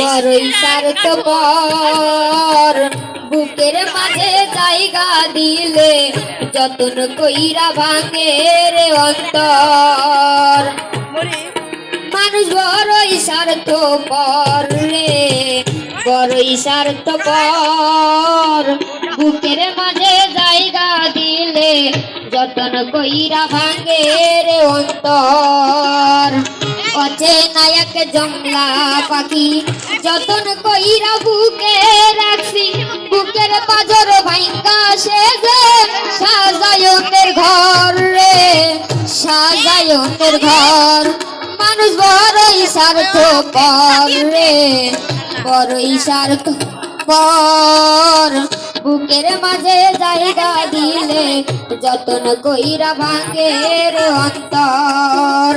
বড়ই স্বার্থপর বুকের মাঝে জায়গা দিলে যতন কইরা ভাঙে রে অন্তর। মানুষ বড়ই স্বার্থপর রে বড়ই স্বার্থপর। বুকের মাঝে জায়গা দিলে যতন কইরা ভাঙে রে অন্তর। অচেনা এক জংলা পাখি। যতন কইরা বুকে রাখছি, বুকের পাজর ভাঙ্গা সে যে সাজায়নের ঘর রে সাজায়নের ঘর। মানুষ বড়ই স্বার্থ পর রে, বড়ই স্বার্থ পর। বুকের মাঝে জায়গা দিলে যতন কইরা ভাঙে রে অন্তর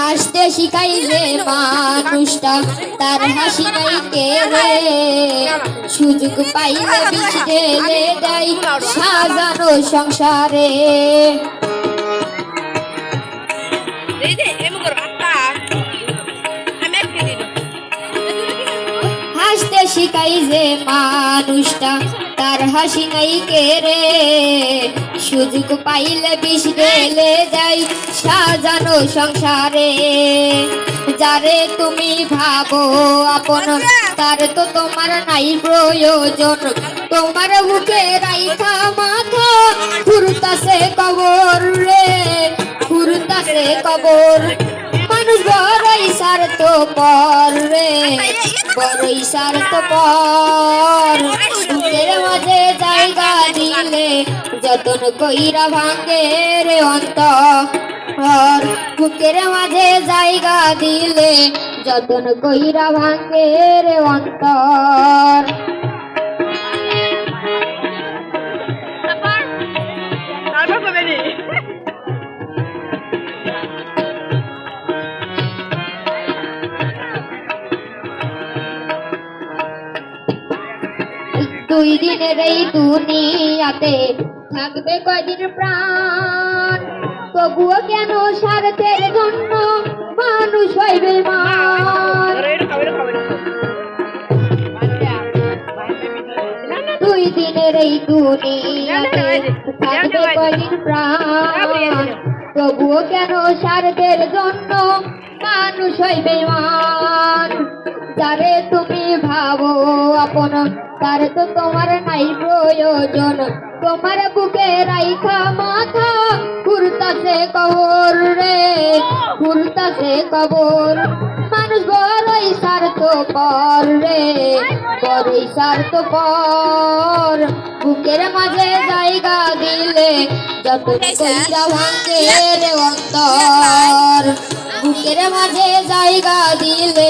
হাসতে শিখাই যে মানুষটা তার হাসি নাই কে রে সুযোগ পাইলে বিষ ঢেলে দেয় সাজানো সংসারে। শিখাই যে মানুষটা, তার হাসি নাই কে রে? সুযোগ পাইলে বিষ ঢেলে যায় সাজানো সংসারে। যারে তুমি ভাবো আপন, তার তো তোমার নাই প্রয়োজন। তোমার বুকে রাইখা মাথা ঘুরতাছে কবর রে ঘুরতাছে কবর। বড়ই স্বার্থ পর রে। বড়ই স্বার্থ পর বুকের মাঝে জায়গা দিলে যতন কইরা ভাঙে রে অন্তর। বুকের মাঝে জায়গা দিলে যতন কইরা ভাঙে রে অন্তর। দুই দিনের এই দুনিয়াতে থাকবে কয়দিন প্রাণ? তবুও কেন স্বার্থের জন্য মানুষ হইবে দুই দিনের এই দুনিয়াতে থাকবে কয়দিন প্রাণ? তবুও কেন স্বার্থের জন্য মানুষ হইবে মান যারে তুমি ভাবো আপন তার তো তোমার নাই প্রয়োজন। তোমার বুকে রাইখা মাথা ঘুরতাছে কবর রে ঘুরতাছে কবর। মানুষ বড়ই স্বার্থ পর রে বড়ই স্বার্থ পর বুকের মাঝে জায়গা দিলে যত কইরা ভাঙে রে অন্তর। বুকের মাঝে জায়গা দিলে